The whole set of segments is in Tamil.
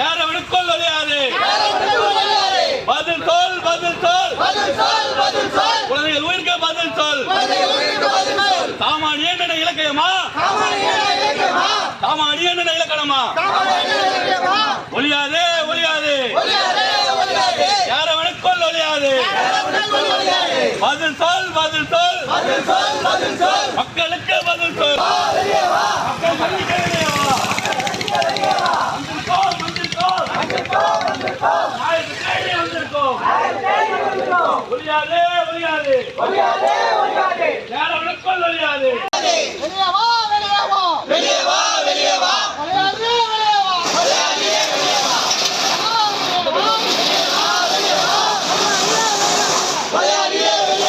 யாரவனுக்குள் ஒளியாது பதில் சொல் பதில் சொல். குழந்தைகள் உயிர்க்க பதில் சொல். சாமானியன் என்ற இலக்கியமா? சாமானியன் என்ற இலக்கணமா? ஒளியாது ஒளியாது யாரவனுக்குள் ஒளியாது பதில் சொல் பதில் சொல். மக்களுக்கு பதில் சொல். யாரவனுக்குள் வெளியே வா வெளியே வா. வெளியே வா வெளியே வா. வெளியே வா. வெளியே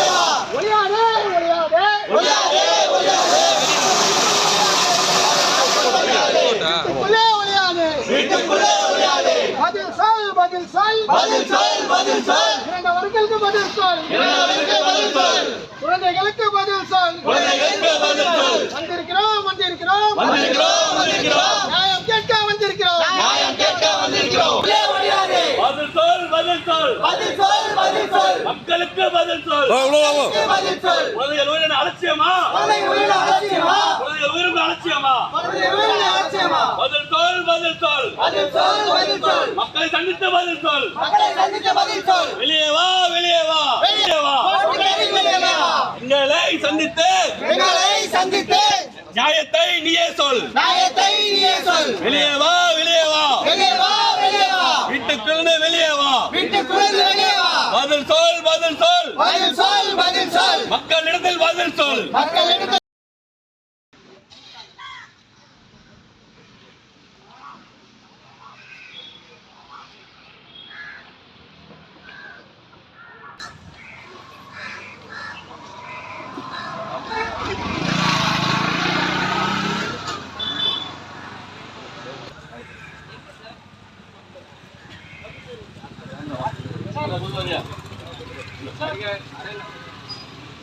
வா. விளையாடே பதில் சொல் பதில் சொல். பதில் சொல் பதில் சொல் இறந்தவர்களுக்கு பதில் சொல் இறந்தவர்களுக்கு பதில் சொல் குழந்தைகளுக்கு பதில் சொல். குழந்தைகளுக்கு பதில் சொல். வந்திருக்கிறோம் வந்திருக்கிறோம். நியாயம் கேட்க வந்திருக்கிறோம். நியாயம் கேட்க வந்திருக்கிறோம். உள்ளே விளையாடே பதில் சொல் பதில் சொல். பதில் சொல் பதில் சொல். மக்களுக்கு பதில் சொல். பதில் சொல். குழந்தைகள் உயிரின அலட்சியமா? குழந்தை உயிரின அலட்சியமா? குழந்தைகள் உயிரின அலட்சியமா? பதில் சொல் பதில் சொல். பதில் சொல் பதில் சொல். மக்களை சந்தித்து பதில் சொல். மக்களை சந்திக்க பதில் சொல். வெளியே வா வெளியே வா. வெளியே வா. எங்களை சந்தித்து எங்களை சந்தித்து நியாயத்தை நீயே சொல். நியாயத்தை நீயே சொல். வெளியே வா வெளியே வா. வெளியே வா வெளியே வா. வீட்டுக்குள்ள வெளியே வா. வீட்டுக்குள்ள வெளியே வா. பதில் சொல் பதில் சொல். பதில் சொல் பதில் சொல். மக்களிடத்தில் பதில் சொல். மக்களிடத்தில் Thank you.